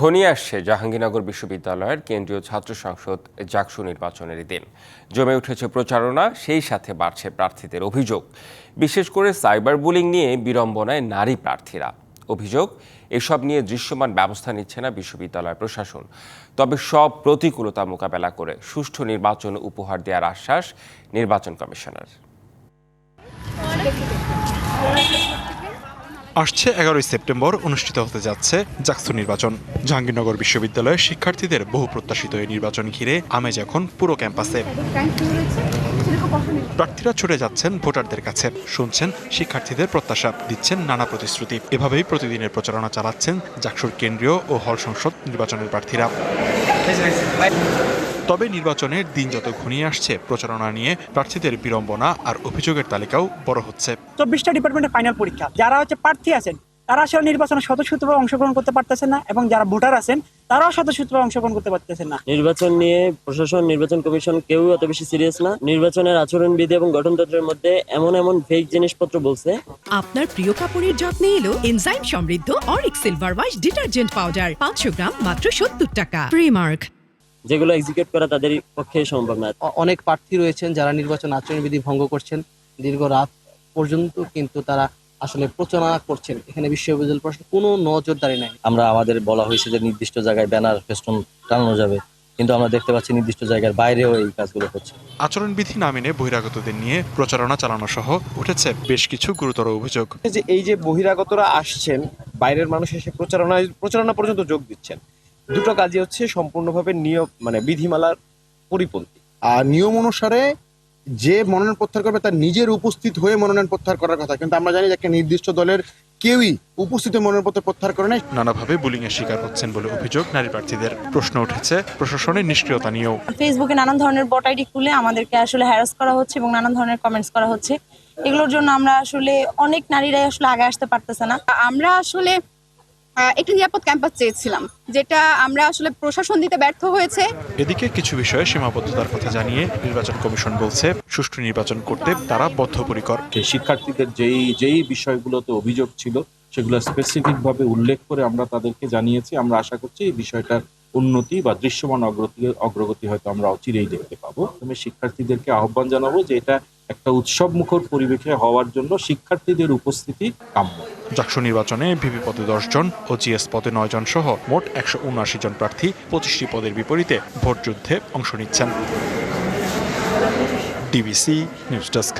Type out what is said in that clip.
ঘনিয়ে আসছে জাহাঙ্গীরনগর বিশ্ববিদ্যালয়ের কেন্দ্রীয় ছাত্র সংসদ জাকসু নির্বাচনের দিন। জমে উঠেছে প্রচারণা, সেই সাথে বাড়ছে প্রার্থীদের অভিযোগ। বিশেষ করে সাইবার বুলিং নিয়ে বিড়ম্বনায় নারী প্রার্থীরা। অভিযোগ, এসব নিয়ে দৃশ্যমান ব্যবস্থা নিচ্ছে না বিশ্ববিদ্যালয় প্রশাসন। তবে সব প্রতিকূলতা মোকাবেলা করে সুষ্ঠু নির্বাচন উপহার দেওয়ার আশ্বাস নির্বাচন কমিশনার। আসছে এগারোই সেপ্টেম্বর অনুষ্ঠিত হতে যাচ্ছে জাকসু নির্বাচন। জাহাঙ্গীরনগর বিশ্ববিদ্যালয়ের শিক্ষার্থীদের বহু প্রত্যাশিত এই নির্বাচন ঘিরে আমেজ এখন পুরো ক্যাম্পাসে। প্রার্থীরা ছুটে যাচ্ছেন ভোটারদের কাছে। শুনছেন শিক্ষার্থীদের প্রত্যাশা, দিচ্ছেন নানা প্রতিশ্রুতি। এভাবেই প্রতিদিনের প্রচারণা চালাচ্ছেন জাকসুর কেন্দ্রীয় ও হল সংসদ নির্বাচনের প্রার্থীরা। তবে নির্বাচনের দিন যত ঘনিয়ে আসছে প্রচারণা নিয়ে প্রার্থীদের বিড়ম্বনা আর অভিযোগের তালিকাও বড় হচ্ছে। চব্বিশটা ডিপার্টমেন্টের ফাইনাল পরীক্ষা। যারা হচ্ছে প্রার্থী আছেন তারা আসলে নির্বাচনে স্বতঃস্ফূর্তভাবে অংশগ্রহণ করতে পারতেছেন না এবং যারা ভোটার আছেন তারাও স্বতঃস্ফূর্তভাবে অংশগ্রহণ করতে পারতেছেন না। নির্বাচন নিয়ে প্রশাসন নির্বাচন কমিশন কেউ অত বেশি সিরিয়াস না। নির্বাচনের আচরণবিধি এবং গঠনতন্ত্রের মধ্যে এমন এমন ফেক জিনিসপত্র বলছে। আপনার প্রিয় কাপড়ের যত্নে এলো এনজাইম সমৃদ্ধ Aurik silver wash detergent powder পাঁচশো গ্রাম মাত্র সত্তর টাকা। প্রিমার্ক যেগুলো এক্সিকিউট করা তাদের পক্ষে সম্ভব না। অনেক প্রার্থী রয়েছেন যারা নির্বাচন আচরণবিধি ভঙ্গ করছেন। দীর্ঘ রাত পর্যন্ত কিন্তু তারা আসলে প্রচারণা করছেন। এখানে বিশ্ববিদ্যালয় প্রশাসন কোনো নজরদারি নাই। আমরা আমাদের বলা হয়েছে যে নির্দিষ্ট জায়গায় ব্যানার ফেস্টুন টানানো যাবে কিন্তু আমরা দেখতে পাচ্ছি নির্দিষ্ট জায়গার বাইরেও এই কাজগুলো হচ্ছে। আচরণবিধি না মেনে বহিরাগতদের নিয়ে প্রচারণা চালানো সহ উঠেছে বেশ কিছু গুরুতর অভিযোগ। যে এই যে বহিরাগতরা আসছেন বাইরের মানুষ এসে প্রচারণায় প্রচারণা পর্যন্ত যোগ দিচ্ছেন। দুটো কাজই হচ্ছে সম্পূর্ণভাবে নিয়ম মানে বিধিমালার পরিপন্থী। আর নিয়ম অনুসারে যে মনোনয়ন প্রত্যাহার করবে তার নিজের উপস্থিত হয়ে মনোনয়ন প্রত্যাহার করার কথা। কিন্তু আমরা জানি যে একটা নির্দিষ্ট দলের কেউই উপস্থিত হয়ে মনোনয়ন পত্র প্রত্যাহার করে নাই। নানাভাবে বুলিং এর শিকার হচ্ছেন বলে অভিযোগ নারী প্রার্থীদের প্রশ্ন উঠেছে। প্রশাসনের নিষ্ক্রিয়তা নিয়েও। ফেসবুকে নানান ধরনের বট আইডি খুলে আমাদেরকে আসলে হ্যারাস করা হচ্ছে এবং নানান ধরনের কমেন্টস করা হচ্ছে। এগুলোর জন্য আমরা আসলে অনেক নারীরাই আসলে আগে আসতে পারতেছে না। আমরা আসলে একটি নিরাপদ ক্যাম্পাস চেয়েছিলাম যেটা আমরা আসলে প্রশাসন দিতে ব্যর্থ হয়েছে। এদিকে কিছু বিষয়ে সীমাবদ্ধতার কথা জানিয়ে নির্বাচন কমিশন বলছে সুষ্ঠু নির্বাচন করতে তারা বদ্ধপরিকর। শিক্ষার্থীদের যেই যেই বিষয়গুলোতে অভিযোগ ছিল সেগুলো স্পেসিফিক ভাবে উল্লেখ করে আমরা তাদেরকে জানিয়েছি। আমরা আশা করছি এই বিষয়টার উন্নতি বা দৃশ্যমান অগ্রগতি অগ্রগতি হয়তো আমরা অচিরেই দেখতে পাবো। আমি শিক্ষার্থীদেরকে আহ্বান জানাব যে এটা একটা উৎসব মুখর পরিবেশে হওয়ার জন্য শিক্ষার্থীদের উপস্থিতি কাম্য। জাকসু নির্বাচনে ভিপি পদে দশজন ও জিএস পদে নয় জন সহ মোট একশো উনআশি জন প্রার্থী পঁচিশটি পদের বিপরীতে ভোটযুদ্ধে অংশ নিচ্ছেন। DBC news desk.